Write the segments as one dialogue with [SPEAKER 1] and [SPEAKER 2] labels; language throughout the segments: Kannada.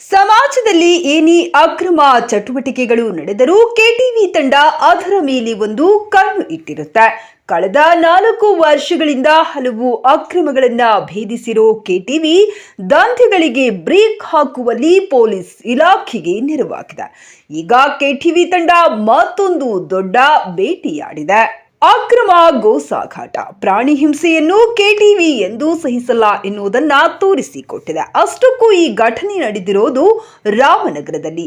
[SPEAKER 1] ಸಮಾಜದಲ್ಲಿ ಏನೇ ಅಕ್ರಮ ಚಟುವಟಿಕೆಗಳು ನಡೆದರೂ ಕೆಟಿವಿ ತಂಡ ಅದರ ಮೇಲೆ ಒಂದು ಕಣ್ಣು ಇಟ್ಟಿರುತ್ತೆ. ಕಳೆದ ನಾಲ್ಕು ವರ್ಷಗಳಿಂದ ಹಲವು ಅಕ್ರಮಗಳನ್ನ ಭೇದಿಸಿರೋ ಕೆಟಿವಿ ದಂಧೆಗಳಿಗೆ ಬ್ರೇಕ್ ಹಾಕುವಲ್ಲಿ ಪೊಲೀಸ್ ಇಲಾಖೆಗೆ ನೆರವಾಗಿದೆ. ಈಗ ಕೆಟಿವಿ ತಂಡ ಮತ್ತೊಂದು ದೊಡ್ಡ ಭೇಟಿಯಾಡಿದೆ ಅಕ್ರಮ ಗೋ ಸಾಗಾಟ ಪ್ರಾಣಿ ಹಿಂಸೆಯನ್ನು ಕೆಟಿವಿ ಎಂದು ಸಹಿಸಲ್ಲ ಎನ್ನುವುದನ್ನ ತೋರಿಸಿಕೊಟ್ಟಿದೆ ಅಷ್ಟಕ್ಕೂ ಈ ಘಟನೆ ನಡೆದಿರೋದು ರಾಮನಗರದಲ್ಲಿ.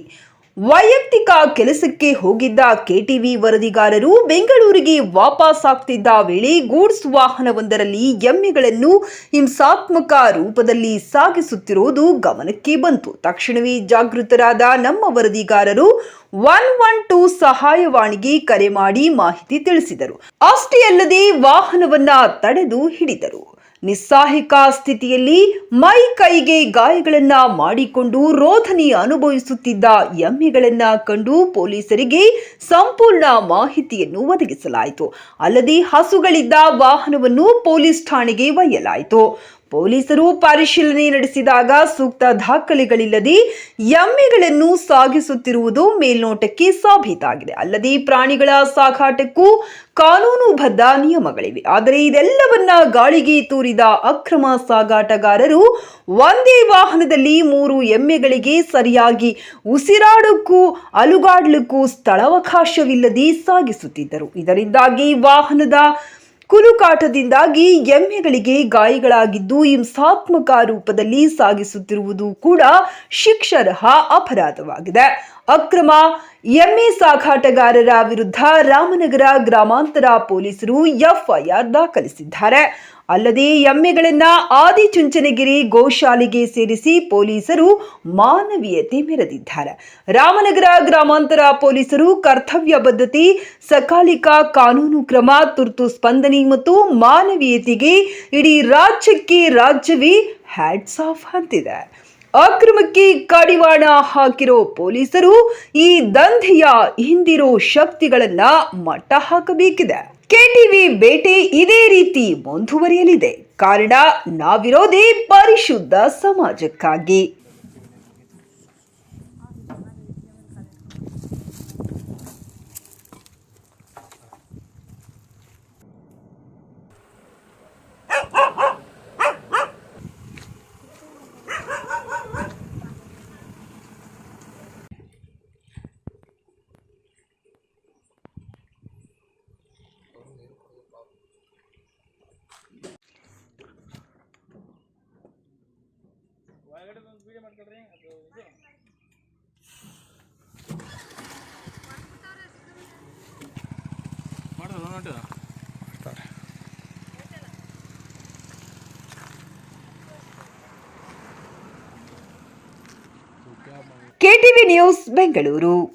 [SPEAKER 1] ವೈಯಕ್ತಿಕ ಕೆಲಸಕ್ಕೆ ಹೋಗಿದ್ದ ಕೆಟಿವಿ ವರದಿಗಾರರು ಬೆಂಗಳೂರಿಗೆ ವಾಪಸ್ ಆಗ್ತಿದ್ದ ವೇಳೆ ಗೂಡ್ಸ್ ವಾಹನವೊಂದರಲ್ಲಿ ಎಮ್ಮೆಗಳನ್ನು ಹಿಂಸಾತ್ಮಕ ರೂಪದಲ್ಲಿ ಸಾಗಿಸುತ್ತಿರುವುದು ಗಮನಕ್ಕೆ ಬಂತು. ತಕ್ಷಣವೇ ಜಾಗೃತರಾದ ನಮ್ಮ ವರದಿಗಾರರು ಒನ್ ಒನ್ ಟೂ ಸಹಾಯವಾಣಿಗೆ ಕರೆ ಮಾಡಿ ಮಾಹಿತಿ ತಿಳಿಸಿದರು. ಅಷ್ಟೇ ಅಲ್ಲದೆ ವಾಹನವನ್ನ ತಡೆದು ಹಿಡಿದರು. ನಿಸ್ಸಹಾಯಕ ಸ್ಥಿತಿಯಲ್ಲಿ ಮೈ ಕೈಗೆ ಗಾಯಗಳನ್ನ ಮಾಡಿಕೊಂಡು ರೋಧನೆ ಅನುಭವಿಸುತ್ತಿದ್ದ ಎಮ್ಮೆಗಳನ್ನ ಕಂಡು ಪೊಲೀಸರಿಗೆ ಸಂಪೂರ್ಣ ಮಾಹಿತಿಯನ್ನು ಒದಗಿಸಲಾಯಿತು. ಅಲ್ಲದೆ ಹಸುಗಳಿದ್ದ ವಾಹನವನ್ನು ಪೊಲೀಸ್ ಠಾಣೆಗೆ ಒಯ್ಯಲಾಯಿತು. ಪೊಲೀಸರು ಪರಿಶೀಲನೆ ನಡೆಸಿದಾಗ ಸೂಕ್ತ ದಾಖಲೆಗಳಿಲ್ಲದೆ ಎಮ್ಮೆಗಳನ್ನು ಸಾಗಿಸುತ್ತಿರುವುದು ಮೇಲ್ನೋಟಕ್ಕೆ ಸಾಬೀತಾಗಿದೆ. ಅಲ್ಲದೆ ಪ್ರಾಣಿಗಳ ಸಾಗಾಟಕ್ಕೂ ಕಾನೂನುಬದ್ಧ ನಿಯಮಗಳಿವೆ. ಆದರೆ ಇದೆಲ್ಲವನ್ನ ಗಾಳಿಗೆ ತೂರಿದ ಅಕ್ರಮ ಸಾಗಾಟಗಾರರು ಒಂದೇ ವಾಹನದಲ್ಲಿ ಮೂರು ಎಮ್ಮೆಗಳಿಗೆ ಸರಿಯಾಗಿ ಉಸಿರಾಡಕ್ಕೂ ಅಲುಗಾಡ್ಲಿಕ್ಕೂ ಸ್ಥಳಾವಕಾಶವಿಲ್ಲದೆ ಸಾಗಿಸುತ್ತಿದ್ದರು. ಇದರಿಂದಾಗಿ ವಾಹನದ ಕುಲುಕಾಟದಿಂದಾಗಿ ಎಮ್ಮೆಗಳಿಗೆ ಗಾಯಗಳಾಗಿದ್ದು ಹಿಂಸಾತ್ಮಕ ರೂಪದಲ್ಲಿ ಸಾಗಿಸುತ್ತಿರುವುದು ಕೂಡ ಶಿಕ್ಷಾರ್ಹ ಅಪರಾಧವಾಗಿದೆ. ಅಕ್ರಮ ಎಮ್ಮೆ ಸಾಗಾಟಗಾರರ ವಿರುದ್ಧ ರಾಮನಗರ ಗ್ರಾಮಾಂತರ ಪೊಲೀಸರು ಎಫ್ಐಆರ್ ದಾಖಲಿಸಿದ್ದಾರೆ. ಅಲ್ಲದೆ ಎಮ್ಮೆಗಳನ್ನ ಆದಿಚುಂಚನಗಿರಿ ಗೋಶಾಲೆಗೆ ಸೇರಿಸಿ ಪೊಲೀಸರು ಮಾನವೀಯತೆ ಮೆರೆದಿದ್ದಾರೆ. ರಾಮನಗರ ಗ್ರಾಮಾಂತರ ಪೊಲೀಸರು ಕರ್ತವ್ಯ ಬದ್ಧತೆ ಸಕಾಲಿಕ ಕಾನೂನು ಕ್ರಮ, ತುರ್ತು ಸ್ಪಂದನೆ ಮತ್ತು ಮಾನವೀಯತೆಗೆ ಇಡೀ ರಾಜ್ಯಕ್ಕೆ ರಾಜ್ಯವೇ ಹ್ಯಾಟ್ಸ್ ಆಫ್ ಅಂತಿದೆ. ಅಕ್ರಮಕ್ಕೆ ಕಡಿವಾಣ ಹಾಕಿರೋ ಪೊಲೀಸರು ಈ ದಂಧೆಯ ಹಿಂದಿರೋ ಶಕ್ತಿಗಳನ್ನ ಮಟ್ಟ ಹಾಕಬೇಕಿದೆ. ಕೆಟಿವಿ ಬೇಟೆ ಇದೇ ರೀತಿ ಮುಂದುವರಿಯಲಿದೆ. ಕಾರಣ ನಾವಿರೋದೇ ಪರಿಶುದ್ಧ ಸಮಾಜಕ್ಕಾಗಿ.
[SPEAKER 2] ಮಾಡೋದು ನೋಟು
[SPEAKER 1] ಕೆಟಿವಿ ನ್ಯೂಸ್ ಬೆಂಗಳೂರು.